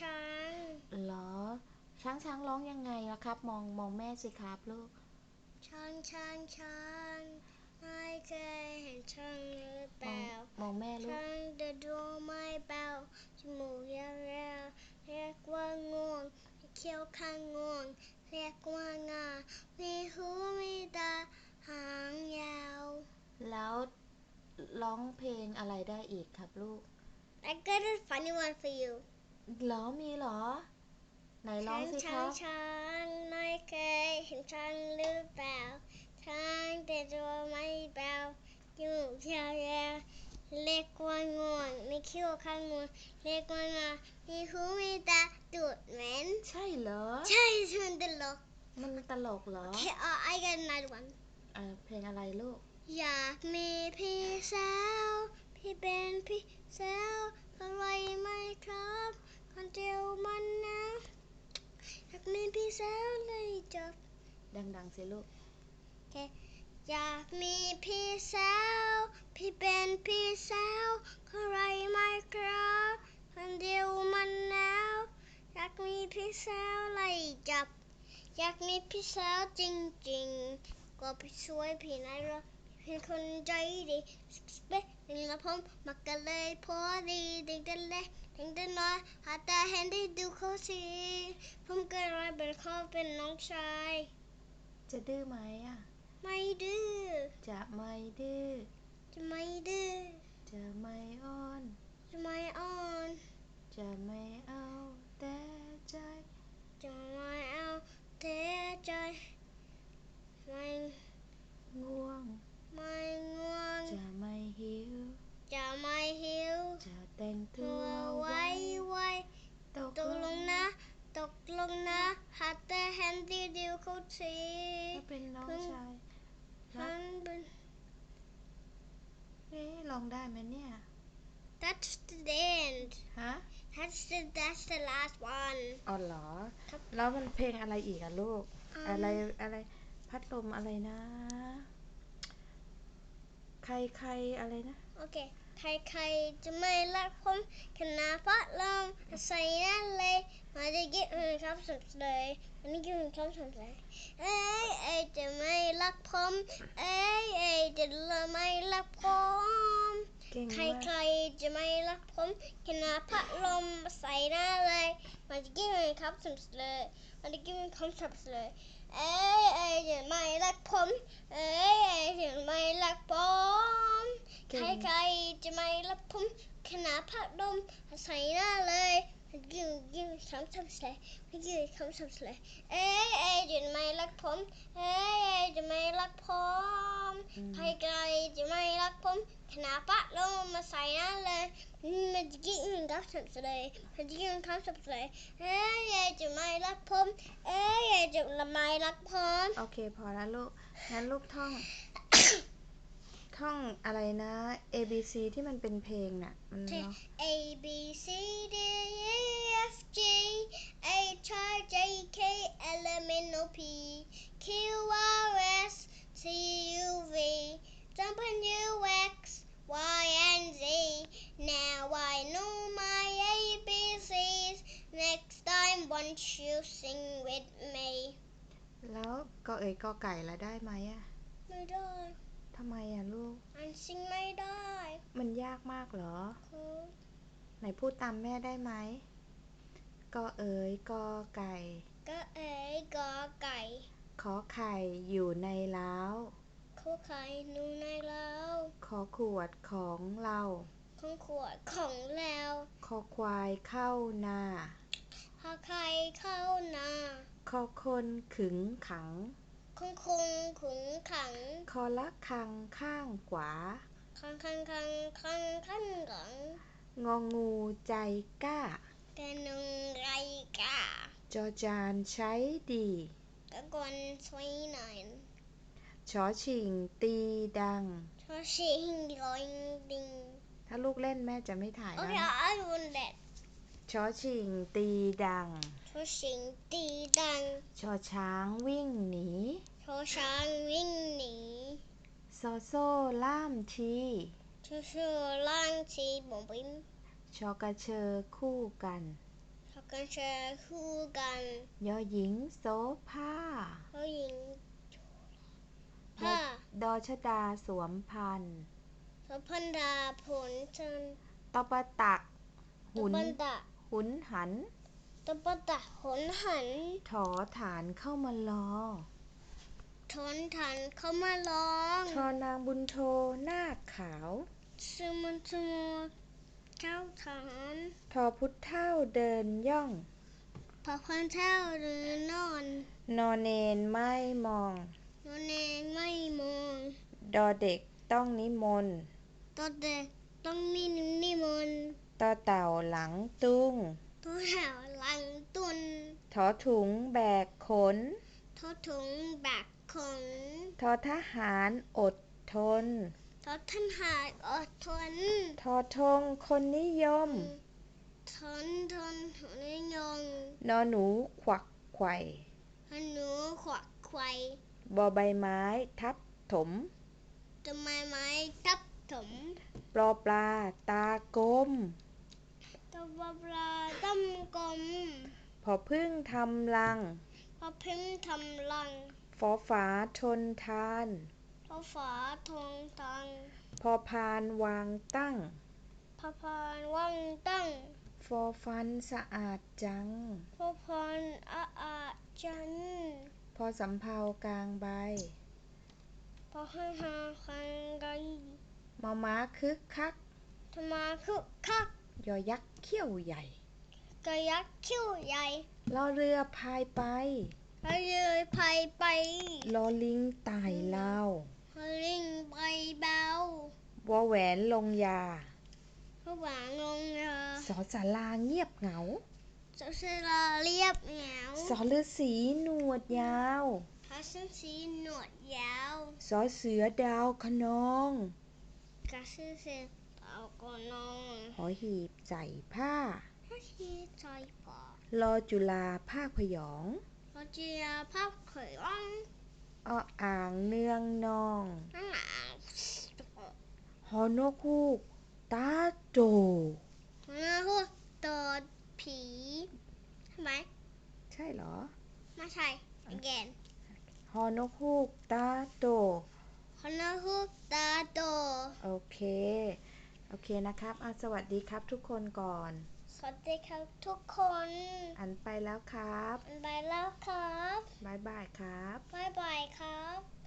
ช้างเหรอ ช้างช้างร้องยังไงล่ะครับ มองมองแม่สิครับลูก ช้างช้างช้างไม่เคยเห็นช้างหรือเปมองล่ามองแม่ลูกช้างเดินตัวไม่เบาจมูกยาวๆเรียกว่างวงเขี้ยวข้างงวงเรียกว่างามีหูมีตาหางยาว แล้วร้องเพลงอะไรได้อีกครับลูก I got a funny one for you เหรอมีเหรอ ไหนร้องสิคช้ารังบช้างไม่เคยเห็นช้างหรือเปล่าช้างแต่ตัวไม่เบาจมูกยาวๆเรียกว่างวงมีคิ้วข้างงวงเรียกว่างามีหูมีตาตูดเหม็นใช่เหรอ ใช่มันตลก มันตลกเหรอ Okay, uh, I got another one เอ่อเพลงอะไรลูก อยากมีพี่สาว พี่เป็นพี่สาวอะไรไหมครับคนเดียวมันนะอยากมีพี่สาวเลยจบ ดังๆ สิลูกอยากมีพี่สาว พี่เป็นพี่สาวอะไรไหมครับคนเดียวมันหนาวอยากมีพี่สาวไล่จับ อยากมีพี่สาวจริงๆ ก็พี่ช่วยพี่นายรักเป็นคนใจดีสเปคหนึ่งละผมมักกันเลยพอดีด็กเด็กเล็กด็กเด็กน้อยหาแต่เห็นได้ดูเขาสิผมก็รอยเป็นเขาเป็นน้องชาย จะดื้อไหมอะ ไม่ดื้อ จะไม่ดื้อ จะไม่ดื้อ จะไม่อ้อน จะไม่อ่อน จะไม่เอาแต่ใจ จะไม่เอาเทใจ ไม่ง่วง ไม่ง่วง จะไม่หิว จะไม่หิว จะแต่งตัตัววไว้ไว้ไว้ตกตกลงนะ ตกลงนะหาแต่แฮนดี้เดียวเขาทีถ้า เป็นน้องเพิ่งชายรัฉักนเป็นเอ๊ะลองได้ไหมเนี่ย That's the end ฮะ That's the that's the last one อ๋อเหรอครับแล้วมันเพลงอะไรอีกอะลูกอืมอะไรอะไรพัดลมอะไรนะ ใครใครอะไรนะ โอเค ใครๆจะไม่รักผมขนาดพัดลมใส่นั่นเลย มาจะกินเออครับสุดเลยมันนี่กินครับสุดเลยเอ้ยเอ้ยจะไม่รักผมเอ้ยเอ้ยจะไม่รักผมเก่งใคมากรๆจะไม่รักผมขนาดพัดลมใส่หน้าเลยมันจะกินครับสุดเลยมันจะกินครับสุดเลยเอ้ยเอ้ยจะไม่รักผมเอ้ยเอ้ยจะไม่รักผมเก่ใคงรๆจะไม่รักผมขนาดพัดลมใส่หน้าเลย มันกินกินคำสับเลยมันกินคำสับเลยเอ้ยเอ้ยจะไม่รักผมเอ้ยเอ้ยจะไม่รักผมใครๆจะไม่รักผมขนาดพัดลมมาใส่หน้าเลยมันจะกินคำสับเลยมันจะกินคำสับเลยเอ้ยเอ้ยจะไม่รักผมเอ้ยเอ้ยจะไม่รักผมโอเคพอแล้วลูกงั้นลูกท่อง ท่องอะไรนะ A B C ที่มันเป็นเพลงน่ะมันเนาะ A B C D E F G H I J K L M N O P Q R S T U V W X Y and Z Now I know my ABCs Next time won't you sing with me แล้วก็เอ่ยกอไก่ละได้ไหมอะไม่ได้ ทำไมอะลูกอันซิงไม่ได้ มันยากมากเหรอคือไหนพูดตามแม่ได้ไหมก็เอ๋ยกอไก่ ก็เอ๋ยกอไก่ ขอไข่อยู่ในเล้าวคู่ไข่หนูในเราขอขวดของเราของขวดของแล้วขอควายเข้านาพาใครเข้านาขอคนขึงขัง คงคงขุนขังคอละคังข้างขวา คังคังคังคังคันหลังงองูใจกล้าแต่หนึ่งไรกาจอจานใช้ดีตะกอนสวยหน่อยชอชิงตีดังชอชิงลอยดิงถ้าลูกเล่นแม่จะไม่ถ่ายโอแล้วเคนะ I want that ชอชิงตีดัง ชอชิงตีดังชอช้างวิ่งหนีชอช้างวิ่งหนีซอโซ่ล่ามทีชอเชือล่างชีบอมบิมชอกระเชอคู่กันชอกกันแชร์คู่กันยอหญิงโสภาผู้หญิงผ้าดอชดาสวมพันธ์สพันดาผลจันตปตักตหุนปันตะหุนหัน ตปตะหนหันถอฐานเข้ามารอทนทันเข้ามาร้องชอนางบุญโทหน้าคขาวสมุนสมุนเจ้าฐานทอพุทธเท่าเดินย่องพระพันเท่าหรือนอน นอนเนนไม่มอง นอนเองไม่มองดอเด็กต้องนิมนต์ตัวเด็กต้องมีนิมนต์ ต่อเต่าหลังตุ้ง ตัวแถวห ลังตุนถอถุงแบกขนทอถุงแบกขนทอทหารอดทนทอท่านหายอดทนทอทงคนนิยมทนทนหัวนิยงนอหนูขวักไขว่ให้หนูขวักไขวบอใบไม้ทับถมทำไมไม้ทับถมปลอปลาตากลม ตัวปลาต้มกลมพอพึ่งทำรัง พอพึ่งทำรังฟอฝาทนทานพอฝาทองตัง พอพานวางตั้ง พอพานว่างตั้งฟอฟันสะอาดจัง พอพานอาอาจันพอสำเภากลางใบ พอให้หาคันไกมอม้าคึกคักธรรมาคึกคัก ยอยักษ์เขี้ยวใหญ่กระยักคิ้วใหญ่ลอเรือพายไปแล้วเลยพายไปลอลิงไต่ลาวลิงไปเบาวอแหวนลงยาพระหวางลงเรือสอสาราเงียบเหงาเจ้าเสลาเรียบเหงาสอฤาษีหนวดยาวพระสันสีหนวดยาวสอเสือดาวขนองกระสือเสร็จ เอากอนองหอหีบใส่ผ้าพระชีใจปอลอจุลาภาคพยองพระเจียภาพเขยร้องอ้ออ่างเนืองนองนั่งหลังหอนกฮูกตาโจหัวหน้าพูดตัวผีทำไมใช่เหรอ ไม่ใช่ again ฮอนกฮูกตาโตหัวหน้าพูดตาโต โอเค โอเคนะครับเอาสวัสดีครับทุกคนก่อน สวัสดีครับทุกคน อันไปแล้วครับไปแล้วครับบ๊ายบายครับบ๊ายบายครับ